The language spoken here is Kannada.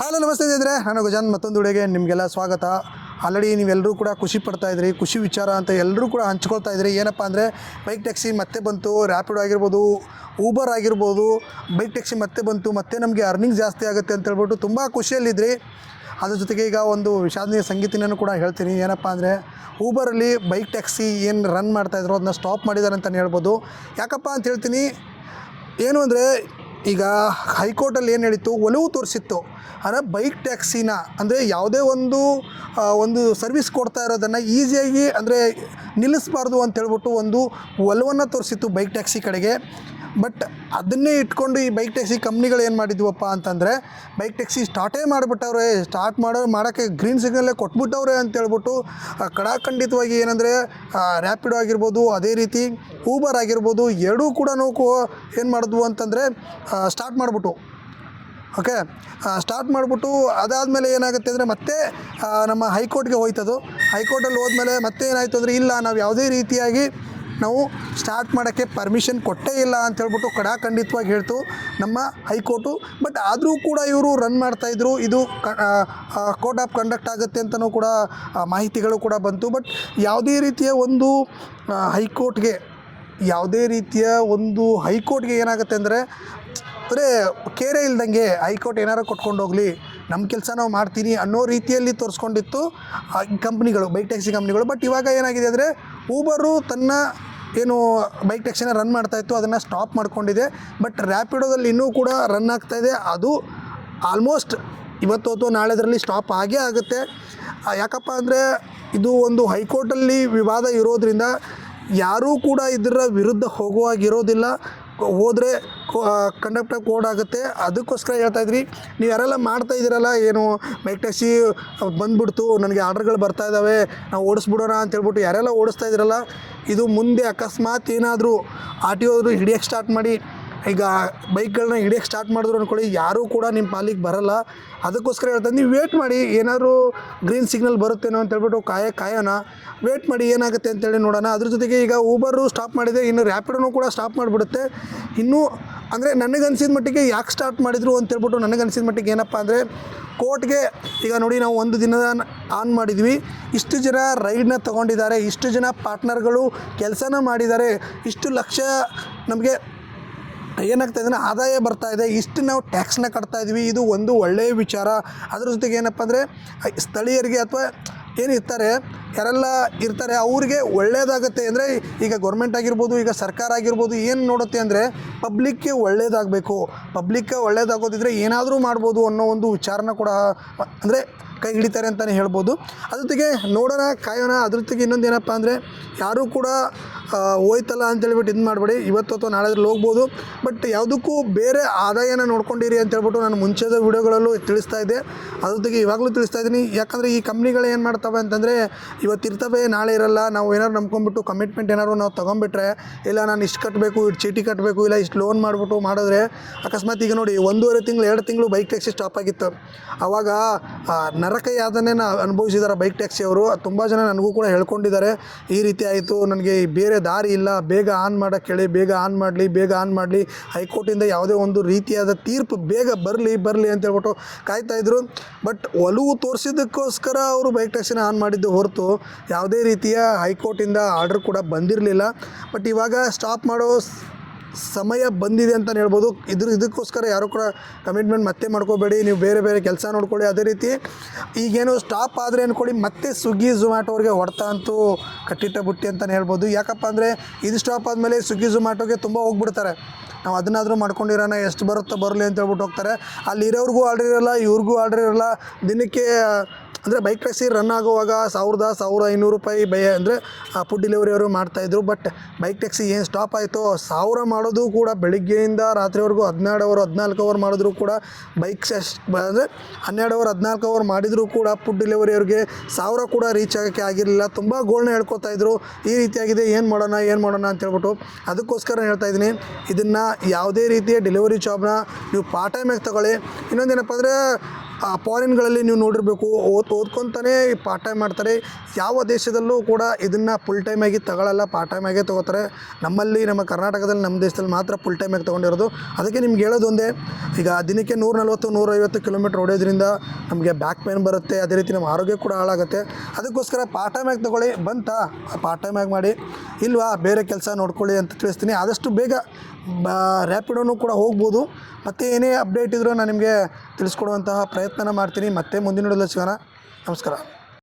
ಹಲೋ, ನಮಸ್ತೆ ಇದ್ರೆ ನಾನು ಗಜಾನ್ ಮತ್ತೊಂದು ವಿಡಿಯೋಗೆ ನಿಮಗೆಲ್ಲ ಸ್ವಾಗತ. ಆಲ್ರೆಡಿ ನೀವೆಲ್ಲರೂ ಕೂಡ ಖುಷಿ ಪಡ್ತಾ ಇದ್ರಿ, ಖುಷಿ ವಿಚಾರ ಅಂತ ಎಲ್ಲರೂ ಕೂಡ ಹಂಚ್ಕೊಳ್ತಾ ಇದ್ರಿ. ಏನಪ್ಪ ಅಂದರೆ ಬೈಕ್ ಟ್ಯಾಕ್ಸಿ ಮತ್ತೆ ಬಂತು ರ್ಯಾಪಿಡ್ ಆಗಿರ್ಬೋದು ಊಬರ್ ಆಗಿರ್ಬೋದು ಬೈಕ್ ಟ್ಯಾಕ್ಸಿ ಮತ್ತೆ ಬಂತು, ಮತ್ತೆ ನಮಗೆ ಅರ್ನಿಂಗ್ ಜಾಸ್ತಿ ಆಗುತ್ತೆ ಅಂತ ಹೇಳ್ಬಿಟ್ಟು ತುಂಬ ಖುಷಿಯಲ್ಲಿದ್ರಿ. ಅದ್ರ ಜೊತೆಗೆ ಈಗ ಒಂದು ವಿಷಾದನೀಯ ಸಂಗೀತನೂ ಕೂಡ ಹೇಳ್ತೀನಿ. ಏನಪ್ಪ ಅಂದರೆ ಊಬರಲ್ಲಿ ಬೈಕ್ ಟ್ಯಾಕ್ಸಿ ಏನು ರನ್ ಮಾಡ್ತಾಯಿದ್ರು ಅದನ್ನ ಸ್ಟಾಪ್ ಮಾಡಿದ್ದಾರೆ ಅಂತಲೇ ಹೇಳ್ಬೋದು. ಯಾಕಪ್ಪ ಅಂತ ಹೇಳ್ತೀನಿ, ಏನು ಅಂದರೆ ಈಗ ಹೈಕೋರ್ಟಲ್ಲಿ ಏನು ಹೇಳಿತ್ತು? ಒಲವು ತೋರಿಸಿತ್ತು. ಅಂದರೆ ಬೈಕ್ ಟ್ಯಾಕ್ಸಿನ ಅಂದರೆ ಯಾವುದೇ ಒಂದು ಒಂದು ಸರ್ವಿಸ್ ಕೊಡ್ತಾ ಇರೋದನ್ನು ಈಸಿಯಾಗಿ ಅಂದರೆ ನಿಲ್ಲಿಸಬಾರ್ದು ಅಂತ ಹೇಳ್ಬಿಟ್ಟು ಒಂದು ಒಲವನ್ನು ತೋರಿಸಿತ್ತು ಬೈಕ್ ಟ್ಯಾಕ್ಸಿ ಕಡೆಗೆ. ಬಟ್ ಅದನ್ನೇ ಇಟ್ಕೊಂಡು ಈ ಬೈಕ್ ಟ್ಯಾಕ್ಸಿ ಕಂಪ್ನಿಗಳು ಏನು ಮಾಡಿದ್ವಪ್ಪ ಅಂತಂದರೆ ಬೈಕ್ ಟ್ಯಾಕ್ಸಿ ಸ್ಟಾರ್ಟೇ ಮಾಡಿಬಿಟ್ಟವ್ರೆ. ಸ್ಟಾರ್ಟ್ ಮಾಡೋ ಮಾಡೋಕ್ಕೆ ಗ್ರೀನ್ ಸಿಗ್ನಲ್ಲೇ ಕೊಟ್ಬಿಟ್ಟವ್ರೆ ಅಂತ ಹೇಳ್ಬಿಟ್ಟು ಆ, ಕಡಾಖಂಡಿತವಾಗಿ ಏನಂದರೆ ರ್ಯಾಪಿಡೋ ಆಗಿರ್ಬೋದು ಅದೇ ರೀತಿ ಊಬರ್ ಆಗಿರ್ಬೋದು ಎರಡೂ ಕೂಡ ಏನು ಮಾಡಿದ್ವು ಅಂತಂದರೆ ಸ್ಟಾರ್ಟ್ ಮಾಡಿಬಿಟ್ಟು. ಓಕೆ ಸ್ಟಾರ್ಟ್ ಮಾಡಿಬಿಟ್ಟು ಅದಾದಮೇಲೆ ಏನಾಗುತ್ತೆ ಅಂದರೆ ಮತ್ತೆ ನಮ್ಮ ಹೈಕೋರ್ಟ್ಗೆ ಹೋಯ್ತದು. ಹೈಕೋರ್ಟಲ್ಲಿ ಹೋದ್ಮೇಲೆ ಮತ್ತೆ ಏನಾಯಿತು ಅಂದರೆ ಇಲ್ಲ ನಾವು ಯಾವುದೇ ರೀತಿಯಾಗಿ ನಾವು ಸ್ಟಾರ್ಟ್ ಮಾಡೋಕ್ಕೆ ಪರ್ಮಿಷನ್ ಕೊಟ್ಟೇ ಇಲ್ಲ ಅಂತ ಹೇಳ್ಬಿಟ್ಟು ಕಡಾಖಂಡಿತವಾಗಿ ಹೇಳ್ತು ನಮ್ಮ ಹೈಕೋರ್ಟು. ಬಟ್ ಆದರೂ ಕೂಡ ಇವರು ರನ್ ಮಾಡ್ತಾಯಿದ್ರು ಇದು ಕೋರ್ಟ್ ಆಫ್ ಕಂಡಕ್ಟ್ ಆಗುತ್ತೆ ಅಂತಲೂ ಕೂಡ ಮಾಹಿತಿಗಳು ಕೂಡ ಬಂತು. ಬಟ್ ಯಾವುದೇ ರೀತಿಯ ಒಂದು ಹೈಕೋರ್ಟ್ಗೆ, ಯಾವುದೇ ರೀತಿಯ ಒಂದು ಹೈಕೋರ್ಟ್ಗೆ ಏನಾಗುತ್ತೆ ಅಂದರೆ ಅಂದರೆ ಕೇರೆ ಇಲ್ದಂಗೆ ಹೈಕೋರ್ಟ್ ಏನಾರು ಕೊಟ್ಕೊಂಡು ಹೋಗಲಿ ನಮ್ಮ ಕೆಲಸ ನಾವು ಮಾಡ್ತೀನಿ ಅನ್ನೋ ರೀತಿಯಲ್ಲಿ ತೋರಿಸ್ಕೊಂಡಿತ್ತು ಕಂಪ್ನಿಗಳು ಬೈಕ್ ಟ್ಯಾಕ್ಸಿ ಕಂಪ್ನಿಗಳು ಬಟ್ ಇವಾಗ ಏನಾಗಿದೆ ಅಂದರೆ ಊಬರು ತನ್ನ ಏನು ಬೈಕ್ ಟ್ಯಾಕ್ಸಿನ ರನ್ ಮಾಡ್ತಾಯಿತ್ತು ಅದನ್ನು ಸ್ಟಾಪ್ ಮಾಡ್ಕೊಂಡಿದೆ. ಬಟ್ ರ್ಯಾಪಿಡೋದಲ್ಲಿ ಇನ್ನೂ ಕೂಡ ರನ್ ಆಗ್ತಾ ಇದೆ. ಅದು ಆಲ್ಮೋಸ್ಟ್ ಇವತ್ತು ಅಥವಾ ನಾಳೆದರಲ್ಲಿ ಸ್ಟಾಪ್ ಆಗೇ ಆಗುತ್ತೆ. ಯಾಕಪ್ಪ ಅಂದರೆ ಇದು ಒಂದು ಹೈಕೋರ್ಟಲ್ಲಿ ವಿವಾದ ಇರೋದ್ರಿಂದ ಯಾರೂ ಕೂಡ ಇದರ ವಿರುದ್ಧ ಹೋಗುವಾಗಿರೋದಿಲ್ಲ ಹೋದರೆ ಕಂಡಕ್ಟರ್ ಕೋಡ್ ಆಗುತ್ತೆ. ಅದಕ್ಕೋಸ್ಕರ ಹೇಳ್ತಾ ಇದ್ರಿ. ನೀವು ಯಾರೆಲ್ಲ ಮಾಡ್ತಾ ಇದ್ದೀರಲ್ಲ, ಏನು ಮೈಕ್ ಟ್ಯಾಕ್ಸಿ ಬಂದ್ಬಿಡ್ತು, ನನಗೆ ಆರ್ಡ್ರ್ಗಳು ಬರ್ತಾ ಇದ್ದಾವೆ ನಾವು ಓಡಿಸ್ಬಿಡೋಣ ಅಂತ ಹೇಳ್ಬಿಟ್ಟು ಯಾರೆಲ್ಲ ಓಡಿಸ್ತಾ ಇದ್ದೀರಲ್ಲ ಇದು ಮುಂದೆ ಅಕಸ್ಮಾತ್ ಏನಾದರೂ ಆರ್ ಟಿ ಓದ್ರು ಹಿಡಿಯೋಕ್ಕೆ ಸ್ಟಾರ್ಟ್ ಮಾಡಿ ಈಗ ಬೈಕ್ಗಳನ್ನ ಹಿಡಿಯೋಕ್ಕೆ ಸ್ಟಾರ್ಟ್ ಮಾಡಿದ್ರು ಅಂದ್ಕೊಳ್ಳಿ ಯಾರೂ ಕೂಡ ನಿಮ್ಮ ಪಾಲಿಗೆ ಬರಲ್ಲ. ಅದಕ್ಕೋಸ್ಕರ ಹೇಳ್ತಾರೆ ನೀವು ವೇಟ್ ಮಾಡಿ, ಏನಾದರೂ ಗ್ರೀನ್ ಸಿಗ್ನಲ್ ಬರುತ್ತೇನೋ ಅಂತ ಹೇಳ್ಬಿಟ್ಟು ಕಾಯ, ಕಾಯೋಣ. ವೇಟ್ ಮಾಡಿ ಏನಾಗುತ್ತೆ ಅಂತೇಳಿ ನೋಡೋಣ. ಅದ್ರ ಜೊತೆಗೆ ಈಗ ಊಬರು ಸ್ಟಾಪ್ ಮಾಡಿದೆ, ಇನ್ನು ರ್ಯಾಪಿಡೋನು ಕೂಡ ಸ್ಟಾಪ್ ಮಾಡಿಬಿಡುತ್ತೆ. ಇನ್ನೂ ಅಂದರೆ ನನಗನ್ಸಿದ ಮಟ್ಟಿಗೆ ಯಾಕೆ ಸ್ಟಾರ್ಟ್ ಮಾಡಿದರು ಅಂತ ನನಗೆ ನನಗನ್ಸಿದ ಮಟ್ಟಿಗೆ ಏನಪ್ಪ ಅಂದರೆ, ಕೋರ್ಟ್ಗೆ ಈಗ ನೋಡಿ ನಾವು ಒಂದು ದಿನದ ಆನ್ ಮಾಡಿದ್ವಿ. ಇಷ್ಟು ಜನ ರೈಡ್ನ ತೊಗೊಂಡಿದ್ದಾರೆ, ಇಷ್ಟು ಜನ ಪಾರ್ಟ್ನರ್ಗಳು ಕೆಲಸನ ಮಾಡಿದ್ದಾರೆ, ಇಷ್ಟು ಲಕ್ಷ ನಮಗೆ ಏನಾಗ್ತಾ ಇದೆ ಆದಾಯ ಬರ್ತಾ ಇದೆ. ಇಷ್ಟು ನಾವು ಟ್ಯಾಕ್ಸ್ನ ಕಟ್ತಾ ಇದ್ವಿ. ಇದು ಒಂದು ಒಳ್ಳೆಯ ವಿಚಾರ. ಅದ್ರ ಜೊತೆಗೆ ಏನಪ್ಪ ಅಂದರೆ ಸ್ಥಳೀಯರಿಗೆ ಅಥವಾ ಏನು ಇರ್ತಾರೆ, ಯಾರೆಲ್ಲ ಇರ್ತಾರೆ, ಅವ್ರಿಗೆ ಒಳ್ಳೆಯದಾಗುತ್ತೆ ಅಂದರೆ ಈಗ ಗೌರ್ಮೆಂಟ್ ಆಗಿರ್ಬೋದು, ಈಗ ಸರ್ಕಾರ ಆಗಿರ್ಬೋದು, ಏನು ನೋಡುತ್ತೆ ಅಂದರೆ ಪಬ್ಲಿಕ್ಗೆ ಒಳ್ಳೆಯದಾಗಬೇಕು ಪಬ್ಲಿಕ್ಗೆ ಒಳ್ಳೆಯದಾಗೋದಿದ್ರೆ ಏನಾದರೂ ಮಾಡ್ಬೋದು ಅನ್ನೋ ಒಂದು ವಿಚಾರನ ಕೂಡ, ಅಂದರೆ ಕೈ ಹಿಡಿತಾರೆ ಅಂತಲೇ ಹೇಳ್ಬೋದು. ಜೊತೆಗೆ ನೋಡೋಣ ಕಾಯೋಣ. ಅದ್ರ ಜೊತೆಗೆ ಇನ್ನೊಂದು ಏನಪ್ಪ ಅಂದರೆ ಯಾರೂ ಕೂಡ ಹೋಯ್ತಲ್ಲ ಹೋಯ್ತಲ್ಲ ಅಂತೇಳ್ಬಿಟ್ಟು ಇದು ಮಾಡಬೇಡಿ. ಇವತ್ತು ಅಥವಾ ನಾಳೆದ್ರಲ್ಲಿ ಹೋಗ್ಬೋದು. ಬಟ್ ಯಾವುದಕ್ಕೂ ಬೇರೆ ಆದಾಯನ ನೋಡ್ಕೊಂಡಿರಿ ಅಂತ ಹೇಳ್ಬಿಟ್ಟು ನಾನು ಮುಂಚೆದ ವೀಡಿಯೋಗಳಲ್ಲೂ ತಿಳಿಸ್ತಾ ಇದ್ದೆ. ಅದ್ರ ಜೊತೆಗೆ ಇವಾಗಲೂ ತಿಳಿಸ್ತಾ ಇದ್ದೀನಿ. ಯಾಕಂದರೆ ಈ ಕಂಪ್ನಿಗಳು ಏನು ಮಾಡ್ತವೆ ಅಂತಂದರೆ ಇವತ್ತು ಇರ್ತವೆ ನಾಳೆ ಇರಲ್ಲ. ನಾವು ಏನಾದ್ರು ನಂಬ್ಕೊಂಡ್ಬಿಟ್ಟು ಕಮಿಟ್ಮೆಂಟ್ ಏನಾದ್ರು ನಾವು ತೊಗೊಂಬಿಟ್ರೆ ಇಲ್ಲ ನಾನು ಇಷ್ಟು ಕಟ್ಟಬೇಕು ಇಷ್ಟು ಚೀಟಿ ಕಟ್ಟಬೇಕು ಇಲ್ಲ ಇಷ್ಟು ಲೋನ್ ಮಾಡಿಬಿಟ್ಟು ಮಾಡಿದ್ರೆ ಅಕಸ್ಮಾತ್ ಈಗ ನೋಡಿ ಒಂದೂವರೆ ತಿಂಗಳು ಎರಡು ತಿಂಗಳು ಬೈಕ್ ಟ್ಯಾಕ್ಸಿ ಸ್ಟಾಪ್ ಆಗಿತ್ತು. ಆವಾಗ ಆ, ನರಕ ಯಾತನೆನ ಅನುಭವಿಸಿದ್ದಾರೆ ಬೈಕ್ ಟ್ಯಾಕ್ಸಿಯವರು ತುಂಬ ಜನ ನನಗೂ ಕೂಡ ಹೇಳ್ಕೊಂಡಿದ್ದಾರೆ, ಈ ರೀತಿ ಆಯಿತು, ನನಗೆ ಬೇರೆ ದಾರಿ ಇಲ್ಲ, ಬೇಗ ಆನ್ ಮಾಡೋಕ್ಕೆ ಹೇಳಿ, ಬೇಗ ಆನ್ ಮಾಡಲಿ, ಬೇಗ ಆನ್ ಮಾಡಲಿ ಹೈಕೋರ್ಟಿಂದ ಯಾವುದೇ ಒಂದು ರೀತಿಯಾದ ತೀರ್ಪು ಬೇಗ ಬರಲಿ ಬರಲಿ ಅಂತ ಹೇಳ್ಬಿಟ್ಟು ಕಾಯ್ತಾ ಇದ್ರು. ಬಟ್ ಒಲವು ತೋರಿಸಿದ್ದಕ್ಕೋಸ್ಕರ ಅವರು ಬೈಕ್ ಟ್ಯಾಕ್ಸಿನ ಆನ್ ಮಾಡಿದ್ದು ಹೊರತು ಯಾವುದೇ ರೀತಿಯ ಹೈಕೋರ್ಟಿಂದ ಆರ್ಡ್ರ್ ಕೂಡ ಬಂದಿರಲಿಲ್ಲ. ಬಟ್ ಇವಾಗ ಸ್ಟಾಪ್ ಮಾಡೋ ಸಮಯ ಬಂದಿದೆ ಅಂತಲೇ ಹೇಳ್ಬೋದು. ಇದ್ರ, ಇದಕ್ಕೋಸ್ಕರ ಯಾರು ಕೂಡ ಕಮಿಟ್ಮೆಂಟ್ ಮತ್ತೆ ಮಾಡ್ಕೋಬೇಡಿ. ನೀವು ಬೇರೆ ಬೇರೆ ಕೆಲಸ ನೋಡ್ಕೊಳ್ಳಿ. ಅದೇ ರೀತಿ ಈಗೇನು ಸ್ಟಾಪ್ ಆದರೆ ಅಂದ್ಕೊಳ್ಳಿ ಮತ್ತೆ ಸ್ವಿಗ್ಗಿ ಝೊಮ್ಯಾಟೋವ್ರಿಗೆ ಹೊಡೆತ ಅಂತೂ ಕಟ್ಟಿಟ್ಟ ಬುಟ್ಟಿ ಅಂತಲೇ ಹೇಳ್ಬೋದು. ಯಾಕಪ್ಪ ಅಂದರೆ ಇದು ಸ್ಟಾಪ್ ಆದಮೇಲೆ ಸ್ವಿಗ್ಗಿ ಝೊಮ್ಯಾಟೋಗೆ ತುಂಬ ಹೋಗ್ಬಿಡ್ತಾರೆ. ನಾವು ಅದನ್ನಾದರೂ ಮಾಡ್ಕೊಂಡಿರೋಣ. ಎಷ್ಟು ಬರುತ್ತೋ ಬರಲಿ ಅಂತ ಹೇಳ್ಬಿಟ್ಟು ಹೋಗ್ತಾರೆ. ಅಲ್ಲಿ ಇರೋರ್ಗೂ ಆರ್ಡ್ರ್ ಇರಲ್ಲ, ಇವ್ರಿಗೂ ಆರ್ಡ್ರ್ ಇರಲ್ಲ. ದಿನಕ್ಕೆ ಅಂದರೆ ಬೈಕ್ ಟ್ಯಾಕ್ಸಿ ರನ್ ಆಗುವಾಗ ಸಾವಿರದ ಸಾವಿರ ಐನೂರು ರೂಪಾಯಿ ಬೈ ಅಂದರೆ ಫುಡ್ ಡೆಲಿವರಿ ಅವರು ಮಾಡ್ತಾಯಿದ್ರು ಬಟ್ ಬೈಕ್ ಟ್ಯಾಕ್ಸಿ ಏನು ಸ್ಟಾಪ್ ಆಯಿತು, ಸಾವಿರ ಮಾಡೋದು ಕೂಡ ಬೆಳಿಗ್ಗೆಯಿಂದ ರಾತ್ರಿವರೆಗೂ ಹದಿನೆರಡು ಅವರ್ ಹದಿನಾಲ್ಕು ಅವರ್ ಮಾಡಿದ್ರು ಕೂಡ ಬೈಕ್ ಅಂದರೆ ಹನ್ನೆರಡು ಅವರ್ ಹದಿನಾಲ್ಕು ಅವರ್ ಮಾಡಿದರೂ ಕೂಡ ಫುಡ್ ಡೆಲಿವರಿ ಅವ್ರಿಗೆ ಸಾವಿರ ಕೂಡ ರೀಚ್ ಆಗೋಕ್ಕೆ ಆಗಿರಲಿಲ್ಲ. ತುಂಬ ಗೋಲ್ನ ಹೇಳ್ಕೊತಾ ಇದ್ರು. ಈ ರೀತಿಯಾಗಿದೆ, ಏನು ಮಾಡೋಣ ಏನು ಮಾಡೋಣ ಅಂತ ಹೇಳ್ಬಿಟ್ಟು ಅದಕ್ಕೋಸ್ಕರ ಹೇಳ್ತಾ ಇದ್ದೀನಿ. ಇದನ್ನು ಯಾವುದೇ ರೀತಿಯ ಡೆಲಿವರಿ ಜಾಬ್ನ ನೀವು ಪಾರ್ಟ್ ಟೈಮಾಗಿ ತಗೊಳ್ಳಿ. ಇನ್ನೊಂದೇನಪ್ಪ ಅಂದರೆ ಫಾರಿನ್ಗಳಲ್ಲಿ ನೀವು ನೋಡಿರಬೇಕು, ಓದ್, ಓದ್ಕೊತಾನೆ ಪಾರ್ಟ್ ಟೈಮ್ ಮಾಡ್ತಾರೆ. ಯಾವ ದೇಶದಲ್ಲೂ ಕೂಡ ಇದನ್ನು ಫುಲ್ ಆಗಿ ತಗೊಳ್ಳಲ್ಲ ಪಾರ್ಟ್ ಟೈಮಾಗೇ ತೊಗೋತಾರೆ. ನಮ್ಮಲ್ಲಿ, ನಮ್ಮ ಕರ್ನಾಟಕದಲ್ಲಿ, ನಮ್ಮ ದೇಶದಲ್ಲಿ ಮಾತ್ರ ಫುಲ್ ಆಗಿ ತೊಗೊಂಡಿರೋದು. ಅದಕ್ಕೆ ನಿಮ್ಗೆ ಹೇಳೋದು ಒಂದೇ, ಈಗ ದಿನಕ್ಕೆ ನೂರ ನಲವತ್ತು ನೂರೈವತ್ತು ಕಿಲೋಮೀಟ್ರ್ ಹೊಡೆಯೋದ್ರಿಂದ ನಮಗೆ ಬ್ಯಾಕ್ ಪೇನ್ ಬರುತ್ತೆ, ಅದೇ ರೀತಿ ನಮ್ಮ ಆರೋಗ್ಯ ಕೂಡ ಹಾಳಾಗುತ್ತೆ. ಅದಕ್ಕೋಸ್ಕರ ಪಾರ್ಟ್ ಟೈಮಾಗಿ ತೊಗೊಳ್ಳಿ, ಬಂತಾ ಪಾರ್ಟ್ ಟೈಮಾಗಿ ಮಾಡಿ. ಇಲ್ವಾ, ಬೇರೆ ಕೆಲಸ ನೋಡ್ಕೊಳ್ಳಿ ಅಂತ ತಿಳಿಸ್ತೀನಿ. ಆದಷ್ಟು ಬೇಗ, ಬಾ ರ್ಯಾಪಿಡೋನು ಕೂಡ ಹೋಗ್ಬೋದು. ಮತ್ತು ಏನೇ ಅಪ್ಡೇಟ್ ಇದ್ರೂ ನಾನು ನಿಮಗೆ ತಿಳಿಸ್ಕೊಡುವಂತಹ ಪ್ರಯತ್ನನ ಮಾಡ್ತೀನಿ. ಮತ್ತೆ ಮುಂದಿನ ವಿಡಿಯೋದಲ್ಲಿ ಸಿಗೋಣ. ನಮಸ್ಕಾರ.